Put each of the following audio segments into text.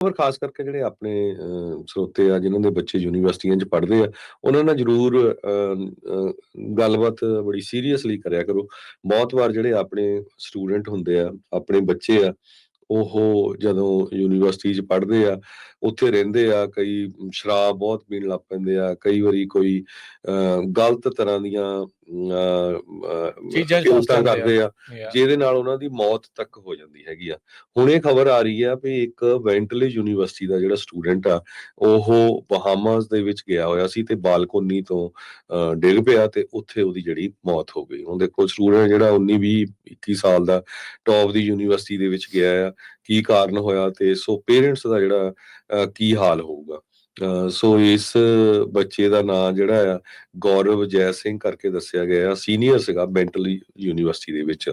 ਪਰ ਖਾਸ ਕਰਕੇ ਜਿਹੜੇ ਆਪਣੇ ਅ, ਸਰੋਤੇ ਆ ਜਿਨ੍ਹਾਂ ਦੇ ਬੱਚੇ ਯੂਨੀਵਰਸਿਟੀਆਂ 'ਚ ਪੜ੍ਹਦੇ ਆ ਉਹਨਾਂ ਨਾਲ ਜ਼ਰੂਰ ਅ, ਗੱਲਬਾਤ ਬੜੀ ਸੀਰੀਅਸਲੀ ਕਰਿਆ ਕਰੋ। ਬਹੁਤ ਵਾਰ ਜਿਹੜੇ ਆਪਣੇ ਸਟੂਡੈਂਟ ਹੁੰਦੇ ਆ ਆਪਣੇ ਬੱਚੇ ਆ ਉਹ ਜਦੋਂ ਯੂਨੀਵਰਸਿਟੀ 'ਚ ਪੜ੍ਹਦੇ ਆ ਉੱਥੇ ਰਹਿੰਦੇ ਆ ਕਈ ਸ਼ਰਾਬ ਬਹੁਤ ਪੀਣ ਲੱਗ ਪੈਂਦੇ ਆ ਕਈ ਵਾਰੀ ਕੋਈ ਗਲਤ ਤਰ੍ਹਾਂ ਦੀਆਂ ਚੀਜ਼ਾਂ। ਕਰਦੇ ਆ. ਜਿਹਦੇ ਨਾਲ ਉਹਨਾਂ ਦੀ ਮੌਤ ਤੱਕ ਹੋ ਜਾਂਦੀ ਹੈਗੀ ਆ ਹੁਣ ਇਹ ਖਬਰ ਆ ਰਹੀ ਆ ਵੀ ਇੱਕ ਵੈਂਟਲੇ ਯੂਨੀਵਰਸਿਟੀ ਦਾ ਜਿਹੜਾ ਸਟੂਡੈਂਟ ਆ ਉਹ ਬਹਾਮਾਸ ਦੇ ਵਿੱਚ ਗਿਆ ਹੋਇਆ ਸੀ ਤੇ ਬਾਲਕੋਨੀ ਤੋਂ ਡਿੱਗ ਪਿਆ ਤੇ ਉੱਥੇ ਉਹਦੀ ਜਿਹੜੀ ਮੌਤ ਹੋ ਗਈ ਹੁਣ ਦੇਖੋ ਸਟੂਡੈਂਟ ਜਿਹੜਾ 19 20 21 ਸਾਲ ਦਾ ਟੌਪ ਦੀ ਯੂਨੀਵਰਸਿਟੀ ਦੇ ਵਿੱਚ ਗਿਆ ਆ ਕੀ ਕਾਰਨ ਹੋਇਆ ਤੇ ਸੋ ਪੇਰੈਂਟਸ ਦਾ ਜਿਹੜਾ ਅਹ, ਕੀ ਹਾਲ ਹੋਊਗਾ? ਅਹ, ਸੋ ਇਸ ਬੱਚੇ ਦਾ ਨਾਂ ਜਿਹੜਾ ਆ ਗੌਰਵ ਜੈ ਸਿੰਘ ਕਰਕੇ ਦੱਸਿਆ ਗਿਆ ਸੀਨੀਅਰ ਸੀਗਾ ਬੈਂਟਲ ਯੂਨੀਵਰਸਿਟੀ ਦੇ ਵਿੱਚ।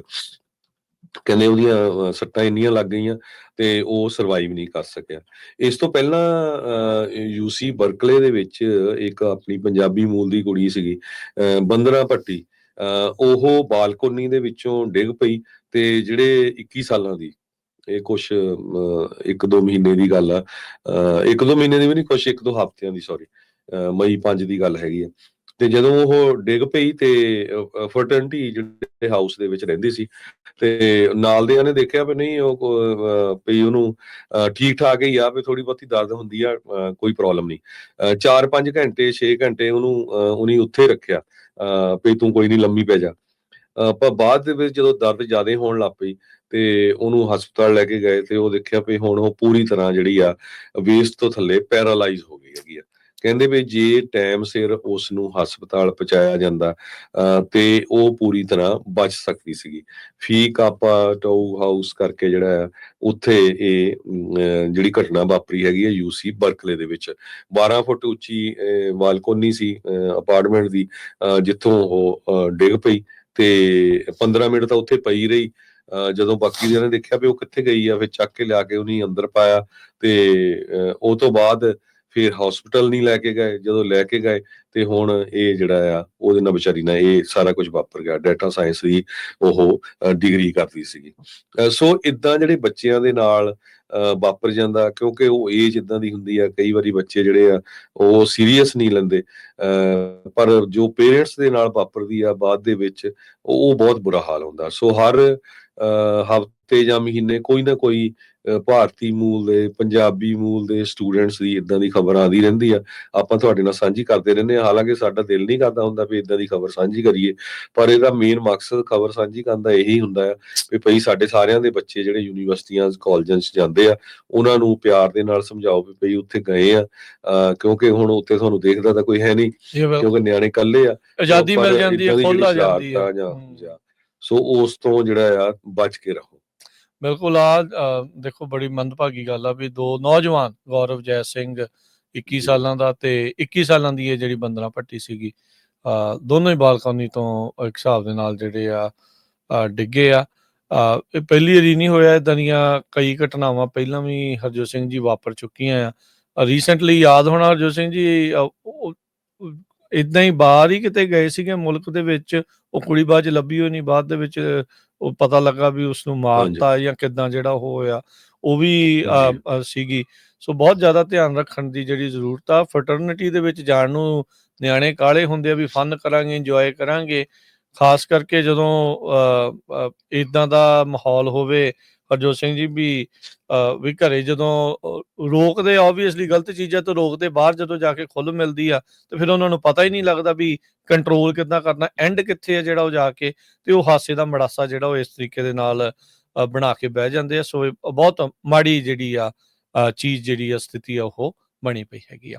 ਕਹਿੰਦੇ ਉਹਦੀਆਂ ਸੱਟਾਂ ਇੰਨੀਆਂ ਲੱਗ ਗਈਆਂ ਤੇ ਉਹ ਸਰਵਾਈਵ ਨਹੀਂ ਕਰ ਸਕਿਆ। ਇਸ ਤੋਂ ਪਹਿਲਾਂ ਯੂਸੀ ਬਰਕਲੇ ਦੇ ਵਿੱਚ ਇੱਕ ਆਪਣੀ ਪੰਜਾਬੀ ਮੂਲ ਦੀ ਕੁੜੀ ਸੀਗੀ ਅਹ, ਬੰਦਨਾ ਭੱਟੀ। ਅਹ, ਉਹ ਬਾਲਕੋਨੀ ਦੇ ਵਿੱਚੋਂ ਡਿੱਗ ਪਈ ਤੇ ਜਿਹੜੇ 21 ਸਾਲਾਂ ਦੀ ਇਹ ਕੁਛ ਇੱਕ ਦੋ ਮਹੀਨੇ ਦੀ ਗੱਲ ਆ। ਇੱਕ ਦੋ ਮਹੀਨੇ ਦੀ ਵੀ ਨਹੀਂ ਕੁਛ ਇੱਕ ਦੋ ਹਫ਼ਤਿਆਂ ਦੀ ਸੌਰੀ ਮਈ 5 ਦੀ ਗੱਲ ਹੈਗੀ ਆ। ਤੇ ਜਦੋਂ ਉਹ ਡਿੱਗ ਪਈ ਤੇ ਫਰਟਰਨਟੀ ਜਿਹੜੇ ਹਾਊਸ ਦੇ ਵਿੱਚ ਰਹਿੰਦੀ ਸੀ, ਤੇ ਨਾਲ ਦੇ ਨੇ ਦੇਖਿਆ ਵੀ ਨਹੀਂ, ਉਹ ਕੋ- ਵੀ ਉਹਨੂੰ, ਅਹ ਠੀਕ ਠਾਕ ਹੀ ਆ, ਵੀ ਥੋੜੀ ਬਹੁਤੀ ਦਰਦ ਹੁੰਦੀ ਆ ਕੋਈ ਪ੍ਰੋਬਲਮ ਨਹੀਂ। 4-5 ਘੰਟੇ 6 ਘੰਟੇ ਉਹਨੂੰ ਉਹਨੇ ਉੱਥੇ ਰੱਖਿਆ। ਅਹ, ਵੀ ਤੂੰ ਕੋਈ ਨਹੀਂ ਲੰਮੀ ਪੈ ਜਾ। ਪਰ ਬਾਅਦ ਦੇ ਵਿੱਚ ਜਦੋਂ ਦਰਦ ਜ਼ਿਆਦਾ ਹੋਣ ਲੱਗ ਪਈ ਤੇ ਉਹਨੂੰ ਹਸਪਤਾਲ ਲੈ ਕੇ ਗਏ ਤੇ ਉਹ ਦੇਖਿਆ ਵੀ ਹੁਣ ਉਹ ਪੂਰੀ ਤਰ੍ਹਾਂ ਜਿਹੜੀ ਆ ਵੇਸਟ ਤੋਂ ਥੱਲੇ ਪੈਰਾਲਾਈਜ਼ ਹੋ ਗਈ ਹੈਗੀ ਆ। ਕਹਿੰਦੇ ਵੀ ਜੇ ਟਾਈਮ ਸਿਰ ਉਸ ਨੂੰ ਹਸਪਤਾਲ ਪਹੁੰਚਾਇਆ ਜਾਂਦਾ ਤੇ ਉਹ ਪੂਰੀ ਤਰ੍ਹਾਂ ਬਚ ਸਕਦੀ ਸੀਗੀ। ਫੀ ਕਾਪਾ ਟਾਊ ਹਾਊਸ ਕਰਕੇ ਜਿਹੜਾ ਆ ਉੱਥੇ ਇਹ ਜਿਹੜੀ ਘਟਨਾ ਵਾਪਰੀ ਹੈਗੀ ਹੈ ਯੂਸੀ ਬਰਕਲੇ ਦੇ ਵਿੱਚ। 12 ਫੁੱਟ ਉੱਚੀ ਅਹ, ਬਾਲਕੋਨੀ ਸੀ ਅਪਾਰਟਮੈਂਟ ਦੀ ਅਹ, ਜਿੱਥੋਂ ਉਹ ਅਹ, ਡਿੱਗ ਪਈ। ਤੇ 15 ਮਿੰਟ ਤਾਂ ਉੱਥੇ ਪਈ ਰਹੀ। ਅਹ, ਜਦੋਂ ਬਾਕੀ ਦਿਆਂ ਨੇ ਦੇਖਿਆ ਵੀ ਉਹ ਕਿੱਥੇ ਗਈ ਆ ਫਿਰ ਚੱਕ ਕੇ ਲਿਆ ਕੇ ਉਹਨੇ ਅੰਦਰ ਪਾਇਆ ਤੇ ਅਹ, ਉਹ ਤੋਂ ਬਾਅਦ ਫਿਰ ਹਸਪੀਟਲ ਨਹੀਂ ਲੈ ਕੇ ਗਏ। ਜਦੋਂ ਲੈ ਕੇ ਗਏ ਤੇ ਹੁਣ ਇਹ ਜਿਹੜਾ ਆ, ਉਹਦੇ ਨਾਲ ਵਿਚਾਰੀ ਨਾਲ ਇਹ ਸਾਰਾ ਕੁਝ ਵਾਪਰ ਗਿਆ। ਡਾਟਾ ਸਾਇੰਸ ਦੀ ਉਹ ਡਿਗਰੀ ਕਰਦੀ ਸੀਗੀ। ਸੋ ਇਦਾਂ ਜਿਹੜੇ ਬੱਚਿਆਂ ਦੇ ਨਾਲ ਵਾਪਰ ਜਾਂਦਾ, ਕਿਉਂਕਿ ਉਹ ਏਜ ਇਦਾਂ ਦੀ ਹੁੰਦੀ ਆ, ਕਈ ਵਾਰੀ ਬੱਚੇ ਜਿਹੜੇ ਆ, ਉਹ ਸੀਰੀਅਸ ਨਹੀਂ ਲੈਂਦੇ। ਅਹ, ਪਰ ਜੋ ਪੇਰੈਂਟਸ ਦੇ ਨਾਲ ਵਾਪਰਦੀ ਆ, ਬਾਅਦ ਦੇ ਵਿੱਚ ਉਹ ਬਹੁਤ ਬੁਰਾ ਹਾਲ ਹੁੰਦਾ। ਸੋ ਹਰ ਹਫ਼ਤੇ ਜਾਂ ਮਹੀਨੇ ਕੋਈ ਨਾ ਕੋਈ ਭਾਰਤੀ ਮੂਲ ਦੇ ਪੰਜਾਬੀ ਮੂਲ ਦੇ ਸਟੂਡੈਂਟਸ ਦੀ ਇਦਾਂ ਦੀ ਖਬਰ ਆਉਂਦੀ ਰਹਿੰਦੀ ਆ। ਆਪਾਂ ਤੁਹਾਡੇ ਨਾਲ ਸਾਂਝੀ ਕਰਦੇ ਰਹਿੰਦੇ ਆ ਹਾਲਾਂਕਿ ਸਾਡਾ ਦਿਲ ਨਹੀਂ ਕਰਦਾ ਹੁੰਦਾ ਵੀ ਇਦਾਂ ਦੀ ਖਬਰ ਸਾਂਝੀ ਕਰੀਏ ਪਰ ਇਹਦਾ ਮੇਨ ਮਕਸਦ ਖਬਰ ਸਾਂਝੀ ਕਰਨ ਦਾ ਇਹੀ ਹੁੰਦਾ ਆ ਵੀ ਭਈ ਸਾਡੇ ਸਾਰਿਆਂ ਦੇ ਬੱਚੇ ਜਿਹੜੇ ਯੂਨੀਵਰਸਿਟੀਆਂ ਕਾਲਜਾਂ 'ਚ ਜਾਂਦੇ ਆ ਉਹਨਾਂ ਨੂੰ ਪਿਆਰ ਦੇ ਨਾਲ ਸਮਝਾਓ ਵੀ ਭਈ ਉੱਥੇ ਗਏ ਆ। ਕਿਉਂਕਿ ਹੁਣ ਉੱਥੇ ਤੁਹਾਨੂੰ ਦੇਖਦਾ ਤਾਂ ਕੋਈ ਹੈ ਨਹੀਂ। ਕਿਉਂਕਿ ਨਿਆਣੇ ਇਕੱਲੇ ਆ। ਆਜ਼ਾਦੀ ਮਿਲ ਜਾਂਦੀ ਹੈ ਖੁੱਲ ਆ ਜਾਂਦੀ ਹੈ। ਸੋ ਉਸ ਤੋਂ ਜਿਹੜਾ ਆ ਬਚ ਕੇ ਰਹੋ। ਬਿਲਕੁਲ ਆ ਦੇਖੋ ਬੜੀ ਮੰਦਭਾਗੀ ਗੱਲ ਆ ਵੀ ਦੋ ਨੌਜਵਾਨ ਗੌਰਵ ਜੈ ਸਿੰਘ 21 ਸਾਲਾਂ ਦਾ ਤੇ 21 ਸਾਲਾਂ ਦੀ ਇਹ ਜਿਹੜੀ ਬੰਦਨਾ ਪੱਟੀ ਸੀਗੀ ਦੋਨੋਂ ਹੀ ਬਾਲਕਨੀ ਤੋਂ ਇੱਕ ਹਿਸਾਬ ਦੇ ਨਾਲ ਜਿਹੜੇ ਆ ਡਿੱਗੇ ਆ। ਇਹ ਪਹਿਲੀ ਵਾਰੀ ਨਹੀਂ ਹੋਇਆ ਇਦਾਂ ਦੀਆਂ ਕਈ ਘਟਨਾਵਾਂ ਪਹਿਲਾਂ ਵੀ ਹਰਜੋਤ ਸਿੰਘ ਜੀ ਵਾਪਰ ਚੁੱਕੀਆਂ ਆ। ਰੀਸੈਂਟਲੀ ਯਾਦ ਹੋਣਾ ਹਰਜੋਤ ਸਿੰਘ ਜੀ ਇਦਾਂ ਹੀ ਬਾਹਰ ਹੀ ਕਿਤੇ ਗਏ ਸੀਗੇ ਮੁਲਕ ਦੇ ਵਿੱਚ ਉਹ ਕੁੜੀ ਬਾਅਦ ਚ ਲੱਭੀ ਹੋਈ ਨਹੀਂ ਬਾਅਦ ਦੇ ਵਿੱਚ ਉਹ ਪਤਾ ਲੱਗਾ ਵੀ ਉਸ ਨੂੰ ਮਾਰਤਾ ਜਾਂ ਕਿਦਾਂ ਜਿਹੜਾ ਉਹ ਹੋਇਆ ਉਹ ਵੀ ਸੀਗੀ। ਸੋ ਬਹੁਤ ਜ਼ਿਆਦਾ ਧਿਆਨ ਰੱਖਣ ਦੀ ਜਿਹੜੀ ਜ਼ਰੂਰਤ ਆ ਫਰਟਰਨਿਟੀ ਦੇ ਵਿੱਚ ਜਾਣ ਨੂੰ ਨਿਆਣੇ ਕਾਲੇ ਹੁੰਦੇ ਆ ਵੀ ਫਨ ਕਰਾਂਗੇ ਇੰਜੋਏ ਕਰਾਂਗੇ। ਖਾਸ ਕਰਕੇ ਜਦੋਂ ਇਦਾਂ ਦਾ ਮਾਹੌਲ ਹੋਵੇ, ਹਰਜੋਤ ਸਿੰਘ ਜੀ ਵੀ ਵੀ ਘਰੇ ਜਦੋਂ ਰੋਕਦੇ ਆਬਵੀਅਸਲੀ ਗਲਤ ਚੀਜ਼ਾਂ ਤੋਂ ਰੋਕਦੇ ਬਾਹਰ ਜਦੋਂ ਜਾ ਕੇ ਖੁੱਲ ਮਿਲਦੀ ਆ, ਤੇ ਫਿਰ ਉਹਨਾਂ ਨੂੰ ਪਤਾ ਹੀ ਨਹੀਂ ਲੱਗਦਾ ਵੀ ਕੰਟਰੋਲ ਕਿੱਦਾਂ ਕਰਨਾ ਐਂਡ ਕਿੱਥੇ ਆ ਜਿਹੜਾ ਉਹ ਜਾ ਕੇ, ਤੇ ਉਹ ਹਾਸੇ ਦਾ ਮੜਾਸਾ ਜਿਹੜਾ ਉਹ ਇਸ ਤਰੀਕੇ ਦੇ ਨਾਲ ਬਣਾ ਕੇ ਬਹਿ ਜਾਂਦੇ ਆ, ਸੋ ਬਹੁਤ ਮਾੜੀ ਜਿਹੜੀ ਆ ਚੀਜ਼ ਜਿਹੜੀ ਆ, ਸਥਿਤੀ ਆ, ਉਹ ਬਣੀ ਪਈ ਹੈਗੀ ਆ।